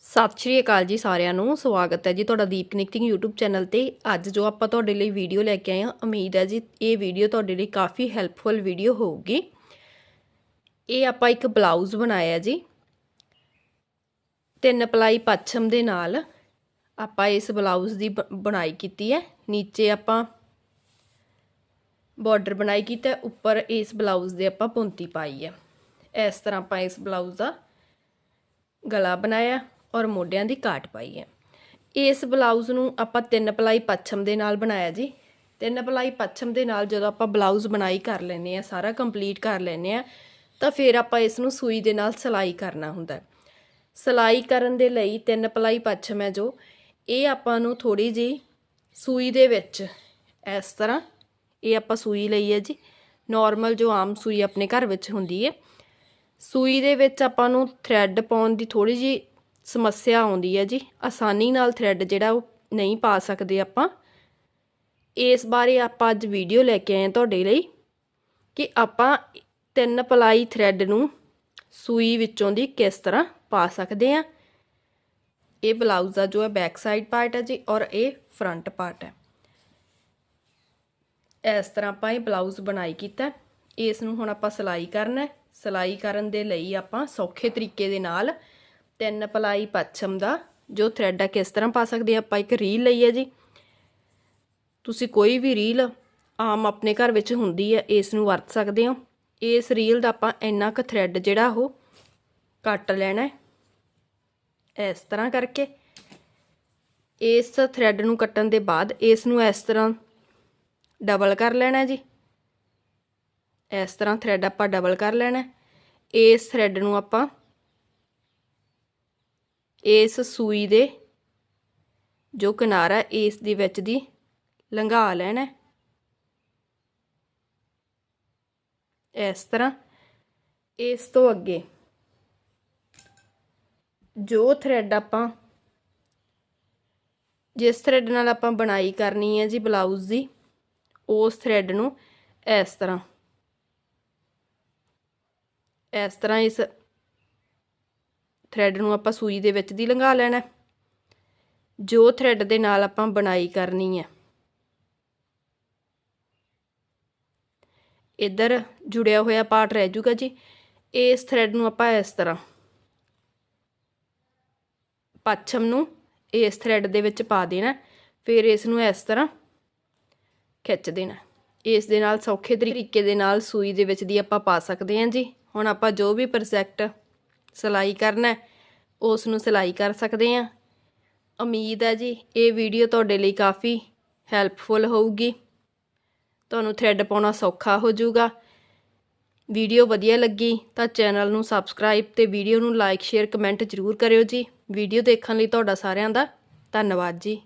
ਸਤਿ ਸ਼੍ਰੀ ਅਕਾਲ ਜੀ ਸਾਰਿਆਂ ਨੂੰ, ਸਵਾਗਤ ਹੈ ਜੀ ਤੁਹਾਡਾ ਦੀਪ ਕਨੈਕਟਿੰਗ YouTube ਚੈਨਲ ਤੇ। ਅੱਜ ਜੋ ਆਪਾਂ ਤੁਹਾਡੇ ਲਈ ਵੀਡੀਓ ਲੈ ਕੇ ਆਏ ਹਾਂ, ਉਮੀਦ ਹੈ ਜੀ ਇਹ ਵੀਡੀਓ ਤੁਹਾਡੇ ਲਈ ਕਾਫੀ ਹੈਲਪਫੁਲ ਵੀਡੀਓ ਹੋਊਗੀ। ਇਹ ਆਪਾਂ ਇੱਕ ਬਲਾਊਜ਼ ਬਣਾਇਆ ਜੀ। ਤਿੰਨ ਪਲਾਈ ਪੱਛਮ ਦੇ ਨਾਲ ਆਪਾਂ ਇਸ ਬਲਾਊਜ਼ ਦੀ ਬ- ਬਣਾਈ ਕੀਤੀ ਹੈ। ਨੀਚੇ ਆਪਾਂ ਬਾਰਡਰ ਬਣਾਈ ਕੀਤਾ, ਉੱਪਰ ਇਸ ਬਲਾਊਜ਼ ਦੇ ਆਪਾਂ ਪੁੰਤੀ ਪਾਈ ਹੈ। ਇਸ ਤਰ੍ਹਾਂ ਆਪਾਂ ਇਸ ਬਲਾਊਜ਼ ਦਾ ਗਲਾ ਬਣਾਇਆ। ਔਰ ਮੋਢਿਆਂ ਦੀ ਕਾਟ ਪਾਈ ਹੈ। ਇਸ ਬਲਾਊਜ਼ ਨੂੰ ਆਪਾਂ ਤਿੰਨ ਪਲਾਈ ਪੱਛਮ ਦੇ ਨਾਲ ਬਣਾਇਆ ਜੀ। ਤਿੰਨ ਪਲਾਈ ਪੱਛਮ ਦੇ ਨਾਲ ਜਦੋਂ ਆਪਾਂ ਬਲਾਊਜ਼ ਬਣਾਈ ਕਰ ਲੈਨੇ ਆ ਸਾਰਾ ਕੰਪਲੀਟ ਕਰ ਲੈਨੇ ਆ ਤਾਂ ਫਿਰ ਆਪਾਂ ਇਸ ਨੂੰ ਸੂਈ ਦੇ ਨਾਲ ਸਿਲਾਈ ਕਰਨਾ ਹੁੰਦਾ ਹੈ। ਸਿਲਾਈ ਕਰਨ ਦੇ ਲਈ ਤਿੰਨ ਪਲਾਈ ਪੱਛਮ ਹੈ ਜੋ। ਇਹ ਆਪਾਂ ਨੂੰ ਥੋੜੀ ਜੀ ਸੂਈ ਦੇ ਵਿੱਚ ਇਸ ਤਰ੍ਹਾਂ ਇਹ ਆਪਾਂ ਸੂਈ ਲਈ ਹੈ ਜੀ। ਨਾਰਮਲ ਜੋ ਆਮ ਸੂਈ ਆਪਣੇ ਘਰ ਵਿੱਚ ਹੁੰਦੀ ਹੈ। ਸੂਈ ਦੇ ਵਿੱਚ ਆਪਾਂ ਨੂੰ ਥ੍ਰੈਡ ਪਾਉਣ ਦੀ ਥੋੜੀ ਜੀ ਸਮੱਸਿਆ ਆਉਂਦੀ ਹੈ ਜੀ। ਆਸਾਨੀ ਨਾਲ ਥਰੈਡ ਜਿਹੜਾ ਉਹ ਨਹੀਂ ਪਾ ਸਕਦੇ ਆਪਾਂ। ਇਸ ਬਾਰੇ ਆਪਾਂ ਅੱਜ ਵੀਡੀਓ ਲੈ ਕੇ ਆਏ ਹਾਂ ਤੁਹਾਡੇ ਲਈ ਕਿ ਆਪਾਂ ਤਿੰਨ ਪਲਾਈ ਥਰੈਡ ਨੂੰ ਸੂਈ ਵਿੱਚੋਂ ਦੀ ਕਿਸ ਤਰ੍ਹਾਂ ਪਾ ਸਕਦੇ ਹਾਂ। ਇਹ ਬਲਾਊਜ਼ ਦਾ ਜੋ ਹੈ ਬੈਕ ਸਾਈਡ ਪਾਰਟ ਹੈ ਜੀ ਔਰ ਇਹ ਫਰੰਟ ਪਾਰਟ ਹੈ। ਇਸ ਤਰ੍ਹਾਂ ਆਪਾਂ ਇਹ ਬਲਾਊਜ਼ ਬਣਾਈ ਕੀਤਾ। ਇਸ ਨੂੰ ਹੁਣ ਆਪਾਂ ਸਿਲਾਈ ਕਰਨਾ ਹੈ। ਸਿਲਾਈ ਕਰਨ ਦੇ ਲਈ ਆਪਾਂ ਸੌਖੇ ਤਰੀਕੇ ਦੇ ਨਾਲ ਤਿੰਨ ਪਲਾਈ ਪੱਛਮ ਦਾ, ਜੋ ਥ੍ਰੈਡ ਆ ਕਿਸ ਤਰ੍ਹਾਂ ਪਾ ਸਕਦੇ ਹਾਂ ਆਪਾਂ ਇੱਕ ਰੀਲ ਲਈ ਹੈ ਜੀ। ਤੁਸੀਂ ਕੋਈ ਵੀ ਰੀਲ ਆਮ ਆਪਣੇ ਘਰ ਵਿੱਚ ਹੁੰਦੀ ਹੈ, ਇਸ ਨੂੰ ਵਰਤ ਸਕਦੇ ਹੋ। ਇਸ ਰੀਲ ਦਾ ਆਪਾਂ ਇੰਨਾ ਕੁ ਥ੍ਰੈਡ ਜਿਹੜਾ ਉਹ ਕੱਟ ਲੈਣਾ ਹੈ। ਇਸ ਤਰ੍ਹਾਂ ਕਰਕੇ ਇਸ ਥ੍ਰੈਡ ਨੂੰ ਕੱਟਣ ਦੇ ਬਾਅਦ ਇਸ ਨੂੰ ਇਸ ਤਰ੍ਹਾਂ ਡਬਲ ਕਰ ਲੈਣਾ ਜੀ। ਇਸ ਤਰ੍ਹਾਂ ਥ੍ਰੈਡ ਆਪਾਂ ਡਬਲ ਕਰ ਲੈਣਾ ਇਸ ਥ੍ਰੈਡ ਨੂੰ ਆਪਾਂ ਇਸ ਸੂਈ ਦੇ ਜੋ ਕਿਨਾਰਾ ਇਸ ਦੇ ਵਿੱਚ ਦੀ ਲੰਘਾ ਲੈਣਾ ਇਸ ਤਰ੍ਹਾਂ ਇਸ ਤੋਂ ਅੱਗੇ ਜੋ ਥ੍ਰੈਡ ਆਪਾਂ, ਜਿਸ ਥ੍ਰੈਡ ਨਾਲ ਆਪਾਂ ਬਣਾਈ ਕਰਨੀ ਹੈ ਜੀ ਬਲਾਊਜ਼ ਦੀ, ਉਸ ਥ੍ਰੈਡ ਨੂੰ ਇਸ ਤਰ੍ਹਾਂ ਇਸ ਤਰ੍ਹਾਂ ਇਸ ਥਰੈਡ ਨੂੰ ਆਪਾਂ ਸੂਈ ਦੇ ਵਿੱਚ ਦੀ ਲੰਘਾ ਲੈਣਾ। ਜੋ ਥਰੈਡ ਦੇ ਨਾਲ ਆਪਾਂ ਬਣਾਈ ਕਰਨੀ ਹੈ। ਇੱਧਰ ਜੁੜਿਆ ਹੋਇਆ ਪਾਰਟ ਰਹਿ ਜੂਗਾ ਜੀ। ਇਸ ਥਰੈਡ ਨੂੰ ਆਪਾਂ ਇਸ ਤਰ੍ਹਾਂ ਪੱਛਮ ਨੂੰ ਇਸ ਥਰੈਡ ਦੇ ਵਿੱਚ ਪਾ ਦੇਣਾ। ਫਿਰ ਇਸ ਨੂੰ ਇਸ ਤਰ੍ਹਾਂ ਖਿੱਚ ਦੇਣਾ। ਇਸ ਦੇ ਨਾਲ ਸੌਖੇ ਤਰੀਕੇ ਦੇ ਨਾਲ ਸੂਈ ਦੇ ਵਿੱਚ ਦੀ ਆਪਾਂ ਪਾ ਸਕਦੇ ਹਾਂ ਜੀ। ਹੁਣ ਆਪਾਂ ਜੋ ਵੀ ਪ੍ਰੋਜੈਕਟ ਸਿਲਾਈ ਕਰਨਾ ਉਸ ਨੂੰ ਸਿਲਾਈ ਕਰ ਸਕਦੇ ਹਾਂ। ਉਮੀਦ ਹੈ ਜੀ, ਇਹ ਵੀਡੀਓ ਤੁਹਾਡੇ ਲਈ ਕਾਫੀ ਹੈਲਪਫੁਲ ਹੋਊਗੀ। ਤੁਹਾਨੂੰ ਥ੍ਰੈਡ ਪਾਉਣਾ ਸੌਖਾ ਹੋ ਜਾਊਗਾ। ਵੀਡੀਓ ਵਧੀਆ ਲੱਗੀ ਤਾਂ ਚੈਨਲ ਨੂੰ ਸਬਸਕ੍ਰਾਈਬ ਤੇ ਵੀਡੀਓ ਨੂੰ ਲਾਈਕ ਸ਼ੇਅਰ ਕਮੈਂਟ ਜ਼ਰੂਰ ਕਰਿਓ ਜੀ। ਵੀਡੀਓ ਦੇਖਣ ਲਈ ਤੁਹਾਡਾ ਸਾਰਿਆਂ ਦਾ ਧੰਨਵਾਦ ਜੀ।